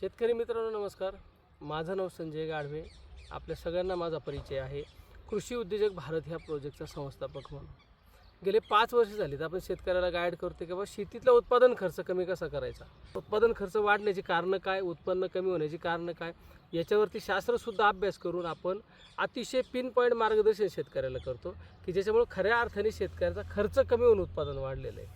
शेतकरी मित्रांनो नमस्कार. माझं नाव संजय गाढवे. आपल्या सगळ्यांना माझा परिचय आहे. कृषी उद्योजक भारत ह्या प्रोजेक्टचा संस्थापक म्हणून. गेले पाच वर्ष झालीत. आपण शेतकऱ्याला गाईड करतो की बाबा शेतीतला उत्पादन खर्च कमी कसा करायचा? उत्पादन खर्च वाढण्याची कारणं काय? उत्पन्न कमी होण्याची कारणं काय? याच्यावरती शास्त्रसुद्धा अभ्यास करून आपण अतिशय पिन पॉईंट मार्गदर्शन शेतकऱ्याला करतो की ज्याच्यामुळे खऱ्या अर्थाने शेतकऱ्याचा खर्च कमी होऊन उत्पादन वाढलेलं आहे.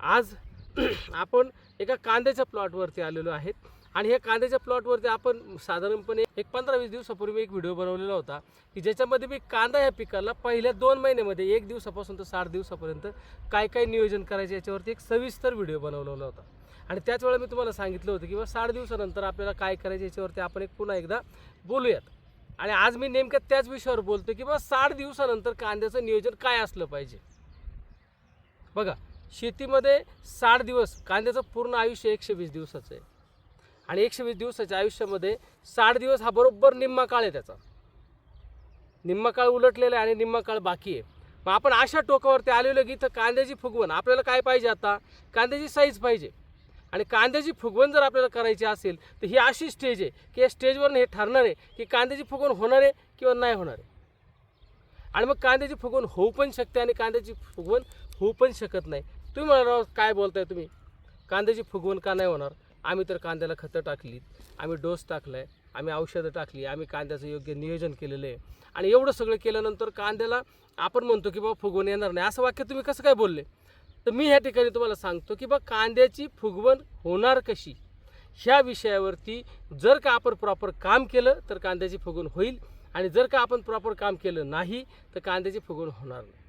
आज आपण एका कांद्याच्या प्लॉटवरती आलेलो आहेत. आणि ह्या कांद्याच्या प्लॉटवरती आपण साधारणपणे एक पंधरा वीस दिवसापूर्वी एक व्हिडिओ बनवलेला होता की ज्याच्यामध्ये मी कांदा या पिकाला पहिल्या दोन महिन्यामध्ये एक दिवसापासून तर साठ दिवसापर्यंत काय काय नियोजन करायचे याच्यावरती एक सविस्तर व्हिडिओ बनवलेला होता. आणि त्याच वेळा मी तुम्हाला सांगितलं होतं की बा साठ दिवसानंतर आपल्याला काय करायचं याच्यावरती आपण एक पुन्हा एकदा बोलूयात. आणि आज मी नेमक्या त्याच विषयावर बोलतो की बा साठ दिवसानंतर कांद्याचं नियोजन काय असलं पाहिजे. बघा शेतीमध्ये साठ दिवस कांद्याचं पूर्ण आयुष्य एकशे वीस दिवसाचं आहे. आणि एकशे वीस दिवसाच्या आयुष्यामध्ये साठ दिवस हा बरोबर निम्मा काळ आहे त्याचा. निम्मा काळ उलटलेला आहे आणि निम्मा काळ बाकी आहे. मग आपण अशा टोकावरती आलेलो की इथं कांद्याची फुगवण आपल्याला काय पाहिजे आता? कांद्याची साईज पाहिजे. आणि कांद्याची फुगवण जर आपल्याला करायची असेल तर ही अशी स्टेज आहे की या स्टेजवरून हे ठरणार आहे की कांद्याची फुगवण होणार आहे किंवा नाही होणार आहे. आणि मग कांद्याची फुगवण होऊ पण शकते आणि कांद्याची फुगवण होऊ पण शकत नाही. तुम्ही म्हणाल राव, काय बोलताय तुम्ही? कांद्याची फुगवण का नाही होणार? आम्ही तर कांद्याला खतं टाकलीत आम्ही डोस टाकला आहे आम्ही औषधं टाकली आम्ही कांद्याचं योग्य नियोजन केलेलं आहे. आणि एवढं सगळं केल्यानंतर कांद्याला आपण म्हणतो की बाबा फुगवण येणार नाही. असं वाक्य तुम्ही कसं काय बोलले? तर मी ह्या ठिकाणी तुम्हाला सांगतो की बा कांद्याची फुगवण होणार कशी? ह्या विषयावरती जर का आपण प्रॉपर काम केलं तर कांद्याची फुगवण होईल. आणि जर का आपण प्रॉपर काम केलं नाही तर कांद्याची फुगवण होणार नाही.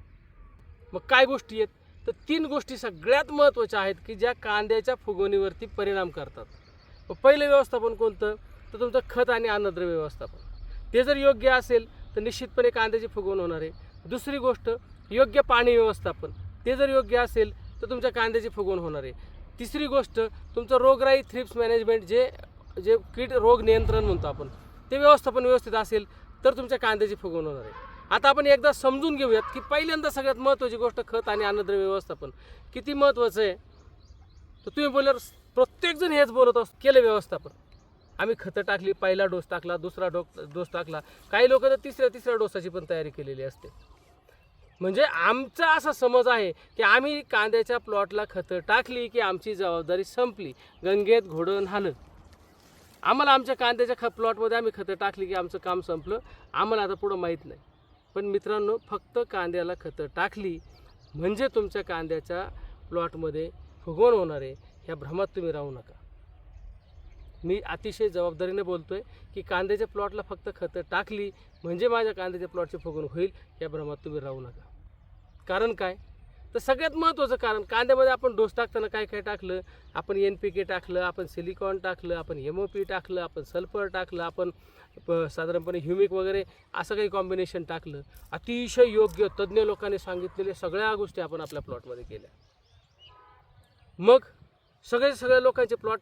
मग काय गोष्टी आहेत? तर तीन गोष्टी सगळ्यात महत्त्वाच्या आहेत की ज्या कांद्याच्या फुगवणीवरती परिणाम करतात. पहिलं व्यवस्थापन कोणतं? तर तुमचं खत आणि अन्नद्रव्य व्यवस्थापन. ते जर योग्य असेल तर निश्चितपणे कांद्याची फुगवण होणार आहे. दुसरी गोष्ट योग्य पाणी व्यवस्थापन. ते जर योग्य असेल तर तुमच्या कांद्याची फुगवण होणार आहे. तिसरी गोष्ट तुमचं रोगराई थ्रिप्स मॅनेजमेंट जे जे कीड रोग नियंत्रण म्हणतो आपण ते व्यवस्थापन व्यवस्थित असेल तर तुमच्या कांद्याची फुगवण होणार आहे. आता आपण एकदा समजून घेऊयात की पहिल्यांदा सगळ्यात महत्त्वाची गोष्ट खत आणि अन्नद्रव्य व्यवस्थापन. किती महत्त्वाचं आहे? तर तुम्ही बोलल्यावर प्रत्येकजण हेच बोलत असतो केलं व्यवस्थापन. आम्ही खतं टाकली पहिला डोस टाकला दुसरा डो डोस टाकला. काही लोक तर तिसऱ्या तिसऱ्या डोसाची पण तयारी केलेली असते. म्हणजे आमचा असा समज आहे की आम्ही कांद्याच्या प्लॉटला खतं टाकली की आमची जबाबदारी संपली. गंगेत घोडं हालत आम्हाला आमच्या कांद्याच्या ख प्लॉटमध्ये आम्ही खतं टाकली की आमचं काम संपलं. आम्हाला आता पुढं माहीत नाही. पण मित्रांनो फक्त कांद्याला खतं टाकली म्हणजे तुमच्या कांद्याच्या प्लॉटमध्ये फुगवण होणार आहे ह्या भ्रमात तुम्ही राहू नका. मी अतिशय जबाबदारीने बोलतो आहे की कांद्याच्या प्लॉटला फक्त खतं टाकली म्हणजे माझ्या कांद्याच्या प्लॉटची फुगवण होईल या भ्रमात तुम्ही राहू नका. कारण काय? तर सगळ्यात महत्त्वाचं कारण कांद्यामध्ये आपण डोस टाकताना काय काय टाकलं? आपण एन पी के टाकलं आपण सिलिकॉन टाकलं आपण एम ओ पी टाकलं आपण सल्फर टाकलं आपण प- साधारणपणे ह्युमिक वगैरे असं काही कॉम्बिनेशन टाकलं. अतिशय योग्य तज्ज्ञ लोकांनी सांगितलेल्या सगळ्या गोष्टी आपण आपल्या प्लॉटमध्ये केल्या. मग सगळे सगळ्या लोकांचे प्लॉट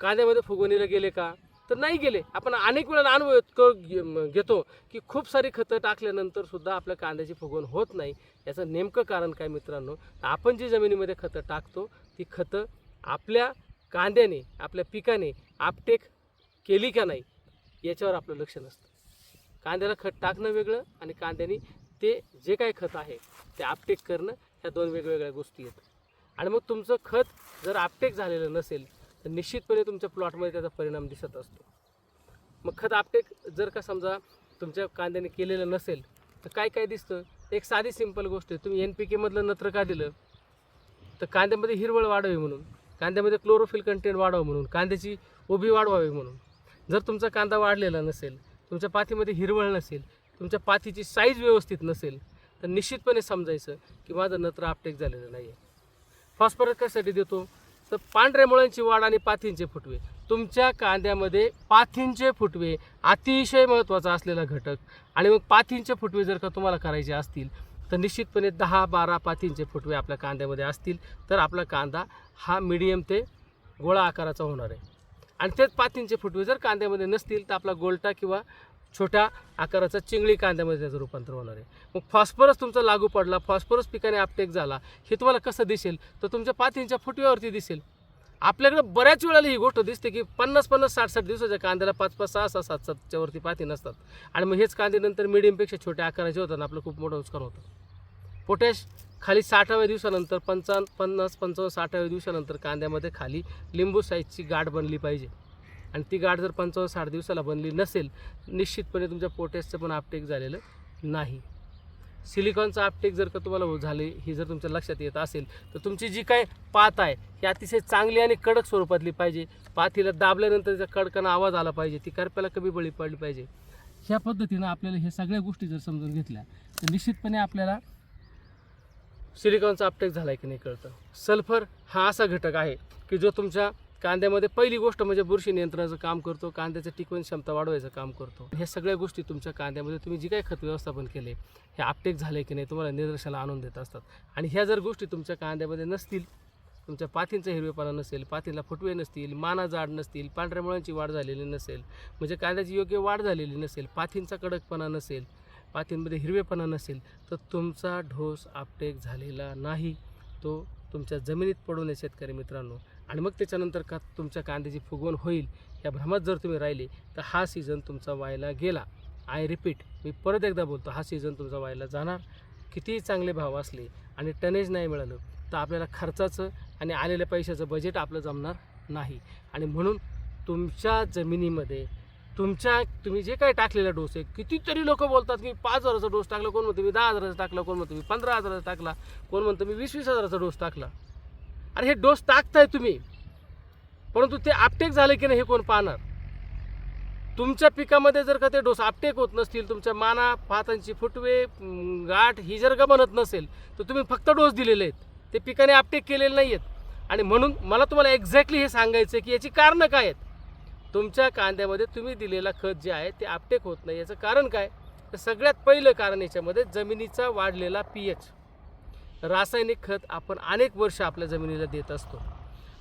कांद्यामध्ये फुगवणीला गेले का? तर नाही गेले. आपण अनेक वेळा अनुभव घेतो की खूप सारी खतं टाकल्यानंतर सुद्धा आपल्या कांद्याची फुगवण होत नाही. याचं नेमकं कारण काय मित्रांनो? तर आपण जी जमिनीमध्ये खतं टाकतो ती खतं आपल्या कांद्याने आपल्या पिकाने आपटेक केली का नाही याच्यावर आपलं लक्ष नसतं. कांद्याला खत टाकणं वेगळं आणि कांद्याने ते जे काय खत आहे ते आपटेक करणं ह्या दोन वेगवेगळ्या गोष्टी आहेत. आणि मग तुमचं खत जर आपटेक झालेलं नसेल तर निश्चितपणे तुमच्या प्लॉटमध्ये त्याचा परिणाम दिसत असतो. मग खत आपटेक जर का समजा तुमच्या कांद्याने केलेलं नसेल तर काय काय दिसतं? एक साधी सिंपल गोष्ट आहे. तुम्ही एन पी केमधलं नत्र का दिलं? तर कांद्यामध्ये हिरवळ वाढावी म्हणून कांद्यामध्ये क्लोरोफिल कंटेंट वाढावं म्हणून कांद्याची उभी वाढवावी म्हणून. जर तुमचा कांदा वाढलेला नसेल तुमच्या पातीमध्ये हिरवळ नसेल तुमच्या पातीची साईज व्यवस्थित नसेल तर निश्चितपणे समजायचं की माझं नत्र आपटेक झालेलं नाही आहे फॉस्फरस कशासाठी देतो? तर पांढऱ्या मुळांची वाढ आणि पाथींचे फुटवे. तुमच्या कांद्यामध्ये पाथींचे फुटवे अतिशय महत्त्वाचा असलेला घटक. आणि मग पाथींचे फुटवे जर का तुम्हाला करायचे असतील तर निश्चितपणे दहा बारा पाथींचे फुटवे आपल्या कांद्यामध्ये असतील. तर आपला कांदा हा मिडियम ते गोळा आकाराचा होणार आहे. आणि तेच पाथींचे फुटवे जर कांद्यामध्ये नसतील तर आपला गोलटा किंवा छोट्या आकाराचा चिंगळी कांद्यामध्ये त्याचं रूपांतर होणार आहे. मग फॉस्फरस तुमचा लागू पडला फॉस्फरस पिकाने आपटेक झाला हे तुम्हाला कसं दिसेल? तर तुमच्या पाथींच्या फुटव्यावरती दिसेल. आपल्याकडे बऱ्याच वेळेला ही गोष्ट दिसते की पन्नास पन्नास साठ साठ दिवसाच्या कांद्याला पाच पाच सहा सहा सात सातच्या वरती पाती नसतात. आणि मग हेच कांदे नंतर मिडियमपेक्षा छोट्या आकाराचे होतात आपलं खूप मोठं नुकसान होतं. पोटॅश खाली साठाव्या दिवसानंतर पंचावन्न पन्नास पंचावन्न साठाव्या दिवसानंतर कांद्यामध्ये खाली लिंबू साईजची गाठ बनली पाहिजे. आणि ती गाठ जर पंचावन्न साठ दिवसाला बनली नसेल निश्चितपणे तुमच्या पोटॅशचं पण आपटेक झालेलं नाही. सिलिकॉनचं आपटेक जर का तुम्हाला झाले ही जर तुमच्या लक्षात येत असेल तर तुमची जी काय पात आहे ही अतिशय चांगली आणि कडक स्वरूपातली पाहिजे. पातीला दाबल्यानंतर त्याचा कडकना आवाज आला पाहिजे ती करप्याला कमी बळी पडली पाहिजे. ह्या पद्धतीनं आपल्याला ह्या सगळ्या गोष्टी जर समजून घेतल्या तर निश्चितपणे आपल्याला सिलिकॉनचा आपटेक झाला आहे की नाही कळतं. सल्फर हा असा घटक आहे की जो तुमच्या कांद्यामध्ये पहिली गोष्ट म्हणजे बुरशी नियंत्रणाचं काम करतो कांद्याचं टिकवण क्षमता वाढवायचं काम करतो. ह्या सगळ्या गोष्टी तुमच्या कांद्यामध्ये तुम्ही जी काही खत व्यवस्थापन केले हे आपटेक झाले की नाही तुम्हाला निदर्शनाला आणून देत असतात. आणि ह्या जर गोष्टी तुमच्या कांद्यामध्ये नसतील तुमच्या पातींचा हिरवेपणा नसेल पातीला फुटवे नसतील माना जाड नसतील पांढऱ्या मुळांची वाढ झालेली नसेल म्हणजे कांद्याची योग्य वाढ झालेली नसेल पातींचा कडकपणा नसेल पातींमध्ये हिरवेपणा नसेल तर तुमचा ढोस आपटेक झालेला नाही. तो तुमच्या जमिनीत पडू नये शेतकरी मित्रांनो. आणि मग त्याच्यानंतर का तुमच्या कांद्याची फुगवण होईल या भ्रमात जर तुम्ही राहिले तर हा सीझन तुमचा व्हायला गेला. आय रिपीट मी परत एकदा बोलतो हा सीझन तुमचा व्हायला जाणार. कितीही चांगले भाव असले आणि टनेज नाही मिळालं तर आपल्याला खर्चाचं आणि आलेल्या पैशाचं बजेट आपलं जमणार नाही. आणि म्हणून तुमच्या जमिनीमध्ये तुमच्या तुम्ही जे काही टाकलेला डोस आहे कितीतरी लोक बोलतात की पाच हजाराचा डोस टाकला कोण म्हणतो मी दहा हजाराचा टाकला कोण म्हणतो मी पंधरा हजाराचा टाकला कोण म्हणतो मी वीस वीस हजाराचा डोस टाकला. आणि हे डोस टाकताय तुम्ही. परंतु ते आपटेक झाले की नाही हे कोण पाहणार? तुमच्या पिकामध्ये जर का ते डोस आपटेक होत नसतील तुमच्या माना पातांची फुटवे गाठ ही जर का बनत नसेल तर तुम्ही फक्त डोस दिलेले आहेत. ते पिकाने आपटेक केलेले नाही आहेत. आणि म्हणून मला तुम्हाला एक्झॅक्टली हे सांगायचं आहे की याची कारणं काय आहेत? तुमच्या कांद्यामध्ये तुम्ही दिलेला खत जे आहे ते आपटेक होत नाही. याचं कारण काय? तर सगळ्यात पहिलं कारण याच्यामध्ये जमिनीचा वाढलेला पी एच रासायनिक खत आपण अनेक वर्ष आपल्या जमिनीला देत असतो.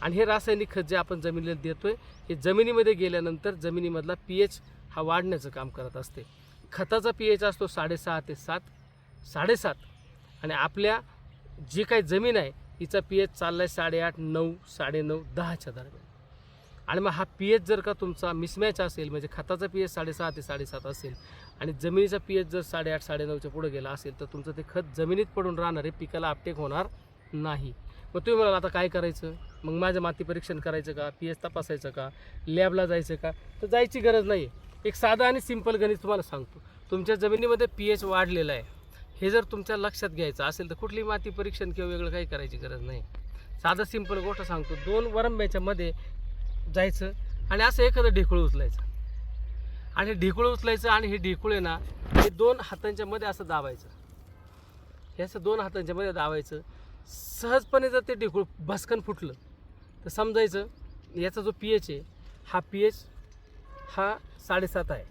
आणि हे रासायनिक खत जे आपण जमिनीला देतो आहे हे जमिनीमध्ये गेल्यानंतर जमिनीमधला पी एच हा वाढण्याचं काम करत असते. खताचा पी एच असतो साडेसहा ते सात साडेसात. आणि आपल्या जी काही जमीन आहे हिचा पी एच चालला आहे साडेआठ नऊ साडेनऊ दहाच्या दरम्यान. आणि मग हा पी एच जर का तुमचा मिसमॅच असेल म्हणजे खताचा पी एच साडेसहा ते साडेसात असेल आणि जमिनीचा पी एच जर साडेआठ साडेनऊच्या पुढे गेला असेल तर तुमचं ते खत जमिनीत पडून राहणार आहे पिकाला आपटेक होणार नाही. मग तुम्ही म्हणाल आता काय करायचं? मग माझं माती परीक्षण करायचं का? पी एच तपासायचं का? लॅबला जायचं का? तर जायची गरज नाही एक साधं आणि सिंपल गणित तुम्हाला सांगतो. तुमच्या जमिनीमध्ये पी एच वाढलेला आहे. हे जर तुमच्या लक्षात घ्यायचं असेल तर कुठली माती परीक्षण किंवा वेगळं काही करायची गरज नाही. साधं सिंपल गोष्ट सांगतो. दोन वरंब्याच्यामध्ये जायचं आणि असं एखादं ढेकळं उचलायचं. आणि ढेकुळं उचलायचं आणि हे ढेकूळ आहे ना हे दोन हातांच्या मध्ये असं दाबायचं. हे असं दोन हातांच्या मध्ये दाबायचं. सहजपणे जर ते ढेकुळ भस्कन फुटलं तर समजायचं याचा जो पी एच आहे हा पी एच हा साडेसात आहे.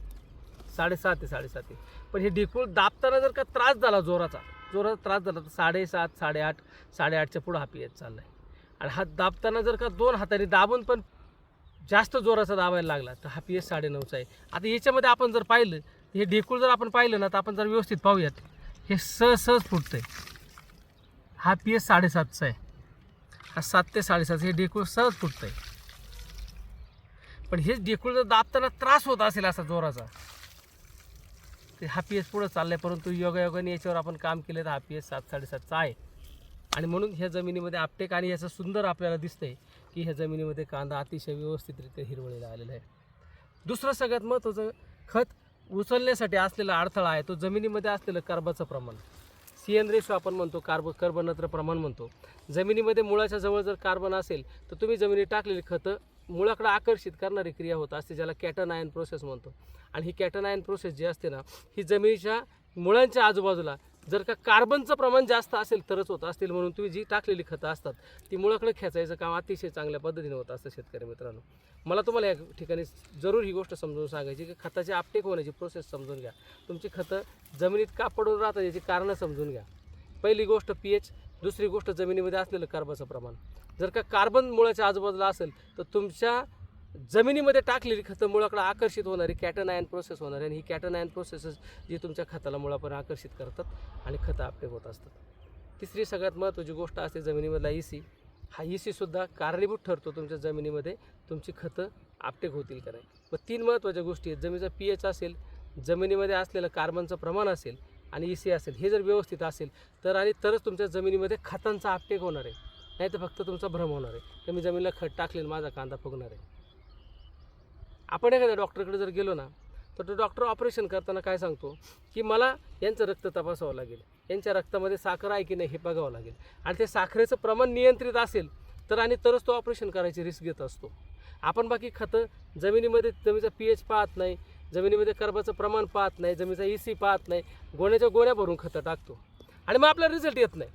साडेसात आहे साडेसात आहे. पण हे ढेकूळ दाबताना जर का त्रास झाला जोराचा जोराचा त्रास झाला तर साडेसात साडेआठ साडेआठच्या पुढं हा पी एच चालला आहे आणि हा दाबताना जर का दोन हाताने दाबून पण जास्त जोराचा दाबायला लागला तर हा पी एस साडेनऊचा आहे. आता याच्यामध्ये आपण जर पाहिलं हे ढेकूळ जर आपण पाहिलं ना तर आपण जर व्यवस्थित पाहूयात हे सहज सहज आहे हा पी एस साडेसातचा आहे. हा सात ते साडेसात हे ढेकूळ सहज फुटतंय. पण हेच ढेकूळ जर दाबताना त्रास होत असेल असा जोराचा ते हा पी एस पुढं चाललाय परंतु योगायोगाने याच्यावर आपण काम केलं तर हा पी एस सात साडेसातचा आहे. आणि म्हणून ह्या जमिनीमध्ये आपटेक आणि याचं सुंदर आपल्याला दिसतंय. की ह्या जमिनीमध्ये कांदा अतिशय व्यवस्थितरित्या हिरवळीला आलेला आहे. दुसरं सगळ्यात महत्त्वाचं खत उचलण्यासाठी असलेला अडथळा आहे. तो जमिनीमध्ये असलेलं कार्बाचं प्रमाण. सी एन रेशो आपण म्हणतो कार्ब कर्बनत्र प्रमाण म्हणतो. जमिनीमध्ये मुळाच्या जवळ जर कार्बन असेल तर तुम्ही जमिनीत टाकलेली खतं मुळाकडे आकर्षित करणारी क्रिया होत असते ज्याला कॅटन आयन प्रोसेस म्हणतो. आणि ही कॅटन आयन प्रोसेस जी असते ना ही जमिनीच्या मुळांच्या आजूबाजूला जर का कार्बनचं प्रमाण जास्त असेल तरच होत असतील म्हणून तुम्ही जी टाकलेली खतं असतात ती मुळाकडे खेचायचं काम अतिशय चांगल्या पद्धतीने होत असतं शेतकरी मित्रांनो. मला तुम्हाला या ठिकाणी जरूर ही गोष्ट समजून सांगायची की खताची आपटेक होण्याची प्रोसेस समजून घ्या. तुमची खतं जमिनीत का पडून राहतात याची कारणं समजून घ्या. पहिली गोष्ट पी एच दुसरी गोष्ट जमिनीमध्ये असलेलं कार्बनचं प्रमाण. जर का कार्बन मुळाच्या आजूबाजूला असेल तर तुमच्या जमिनीमध्ये टाकलेली खतं मुळाकडे आकर्षित होणारी कॅटन आयन प्रोसेस होणार आणि ही कॅटन आयन प्रोसेसेस जी तुमच्या खताला मुळापर्यंत आकर्षित करतात आणि खतं आपटे होत असतात. तिसरी सगळ्यात महत्त्वाची गोष्ट असते जमिनीमधला ई सी हा ई सुद्धा कारणीभूत ठरतो तुमच्या जमिनीमध्ये तुमची खतं आपटेक होतील का नाही. व तीन महत्त्वाच्या गोष्टी आहेत. जमिनीचा पी एच असेल जमिनीमध्ये असलेलं कार्बनचं प्रमाण असेल आणि ई सी असेल हे जर व्यवस्थित असेल तर आणि तरच तुमच्या जमिनीमध्ये खतांचा आपटेक होणार आहे. नाही तर फक्त तुमचा भ्रम होणार आहे. की मी जमिनीला खत टाकले आणि माझा कांदा फुगणार आहे. आपण एखाद्या डॉक्टरकडे जर गेलो ना तर तो डॉक्टर ऑपरेशन करताना काय सांगतो? की मला यांचं रक्त तपासावं लागेल. यांच्या रक्तामध्ये साखर आहे की नाही हे बघावं लागेल. आणि ते साखरेचं प्रमाण नियंत्रित असेल तर आणि तरच तो ऑपरेशन करायची रिस्क घेत असतो. आपण बाकी खतं जमिनीमध्ये जमिनीचा पी एच पाहत नाही जमिनीमध्ये कर्बाचं प्रमाण पाहत नाही जमिनीचा ई सी पाहत नाही गोण्याच्या गोण्या भरून खतं टाकतो. आणि मग आपला रिझल्ट येत नाही.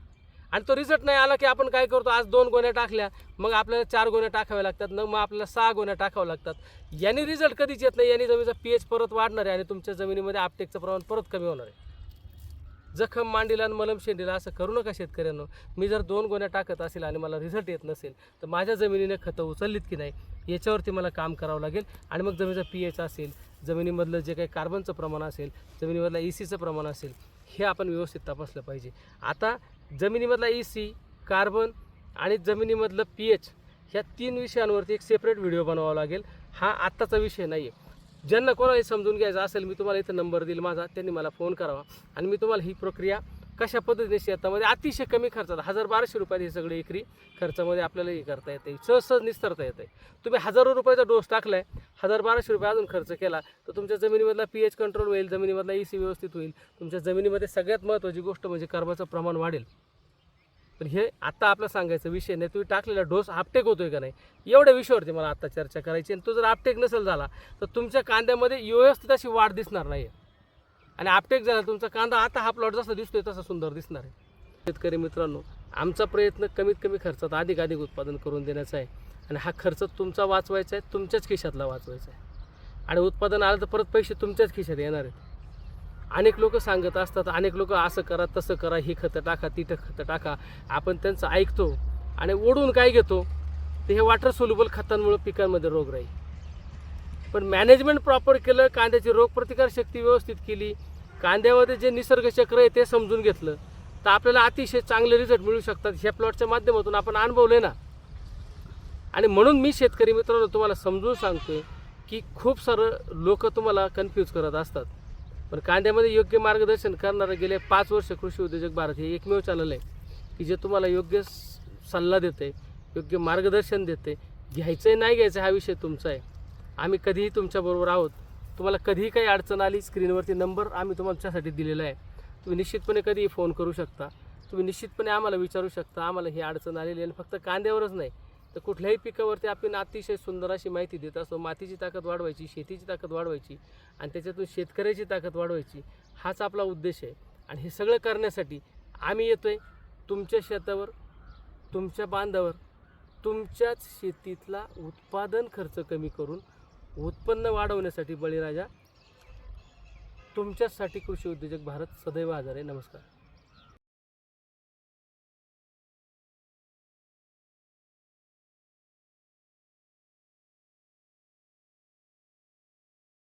आणि तो रिझल्ट नाही आला की आपण काय करतो? आज दोन गोण्या टाकल्या मग आपल्याला चार गोण्या टाकाव्या लागतात मग मग आपल्याला सहा गोण्या टाकाव्या लागतात. यांनी रिझल्ट कधीच येत नाही याने जमिनीचा पी एच परत वाढणार आहे आणि तुमच्या जमिनीमध्ये आपटेकचं प्रमाण परत कमी होणार आहे. जखम मांडीला आणि मलम शेंडीला असं करू नका शेतकऱ्यांनो. मी जर दोन गोण्या टाकत असेल आणि मला रिझल्ट येत नसेल तर माझ्या जमिनीने खतं उचललीत की नाही याच्यावरती मला काम करावं लागेल. आणि मग जमिनीचा पी एच असेल जमिनीमधलं जे काही कार्बनचं प्रमाण असेल जमिनीमधलं ई सीचं प्रमाण असेल हे आपण व्यवस्थित तपासलं पाहिजे. आता जमिनीमधला ई सी कार्बन आणि जमिनीमधलं पी एच ह्या तीन विषयांवरती एक सेपरेट व्हिडिओ बनवावा लागेल. हा आत्ताचा विषय नाही आहे ज्यांना कोणाला समजून घ्यायचं असेल मी तुम्हाला इथं नंबर देईल माझा त्यांनी मला फोन करावा. आणि मी तुम्हाला ही प्रक्रिया कशा पद्धतीने शेतामध्ये अतिशय कमी खर्चात हजार बाराशे रुपयात हे सगळे एकरी खर्चामध्ये आपल्याला हे करता येते. सहज सहज निस्तरता येते. तुम्ही हजारो रुपयाचा डोस टाकलाय हजार बाराशे रुपये अजून खर्च केला तर तुमच्या जमिनीमधला पी एच कंट्रोल होईल जमिनीमधला ई सी व्यवस्थित होईल तुमच्या जमिनीमध्ये सगळ्यात महत्त्वाची गोष्ट म्हणजे कर्माचं प्रमाण वाढेल. पण हे आत्ता आपला सांगायचा विषय नाही तुम्ही टाकलेला डोस आपटेक होतोय का नाही एवढ्या विषयावरती मला आत्ता चर्चा करायची आणि तो जर आपटेक नसेल झाला तर तुमच्या कांद्यामध्ये व्यवस्थित अशी वाढ दिसणार नाही आणि आपटेक झाला तुमचा कांदा आता हा प्लॉट जसा दिसतोय तसा सुंदर दिसणार आहे. शेतकरी मित्रांनो आमचा प्रयत्न कमीत कमी खर्चात अधिक अधिक उत्पादन करून देण्याचा आहे. आणि हा खर्च तुमचा वाचवायचा आहे तुमच्याच खिशातला वाचवायचा आहे. आणि उत्पादन आलं तर परत पैसे तुमच्याच खिशात येणार आहेत. अनेक लोक सांगत असतात अनेक लोक असं करा तसं करा ही खतं टाका तिथं खतं टाका. आपण त्यांचं ऐकतो आणि ओढून काय घेतो? ते हे वॉटर सोल्युबल खतांमुळे पिकांमध्ये रोग राहील. पण मॅनेजमेंट प्रॉपर केलं कांद्याची रोगप्रतिकार शक्ती व्यवस्थित केली. कांद्यामध्ये जे निसर्ग चक्र आहे ते समजून घेतलं. तर आपल्याला अतिशय चांगले रिझल्ट मिळू शकतात. ह्या प्लॉटच्या माध्यमातून आपण अनुभवले ना. आणि म्हणून मी शेतकरी मित्रांनो तुम्हाला समजून सांगतोय की खूप सारं लोक तुम्हाला कन्फ्यूज करत असतात. पण कांद्यामध्ये योग्य मार्गदर्शन करणारं गेले पाच वर्ष कृषी उद्योजक भारत हे एकमेव चॅनल आहे की जे तुम्हाला योग्य स- सल्ला देते योग्य मार्गदर्शन देते घ्यायचं आहे नाही घ्यायचं हा विषय तुमचा आहे. आम्ही कधीही तुमच्याबरोबर आहोत. तुम्हाला कधीही काही अडचण आली स्क्रीनवरती नंबर आम्ही तुमच्यासाठी दिलेला आहे. तुम्ही निश्चितपणे कधीही फोन करू शकता. तुम्ही निश्चितपणे आम्हाला विचारू शकता आम्हाला ही अडचण आलेली आहे आणि फक्त कांद्यावरच नाही तर कुठल्याही पिकावरती आपण अतिशय सुंदर अशी माहिती देत असतो. मातीची ताकद वाढवायची शेतीची ताकद वाढवायची आणि त्याच्यातून शेतकऱ्याची ताकद वाढवायची हाच आपला उद्देश आहे. आणि हे सगळं करण्यासाठी आम्ही येतो आहे तुमच्या शेतावर तुमच्या बांधावर तुमच्याच शेतीतला उत्पादन खर्च कमी करून उत्पन्न वाढवण्यासाठी बळीराजा तुमच्याचसाठी कृषी उद्योजक भारत सदैव आजार आहे. नमस्कार.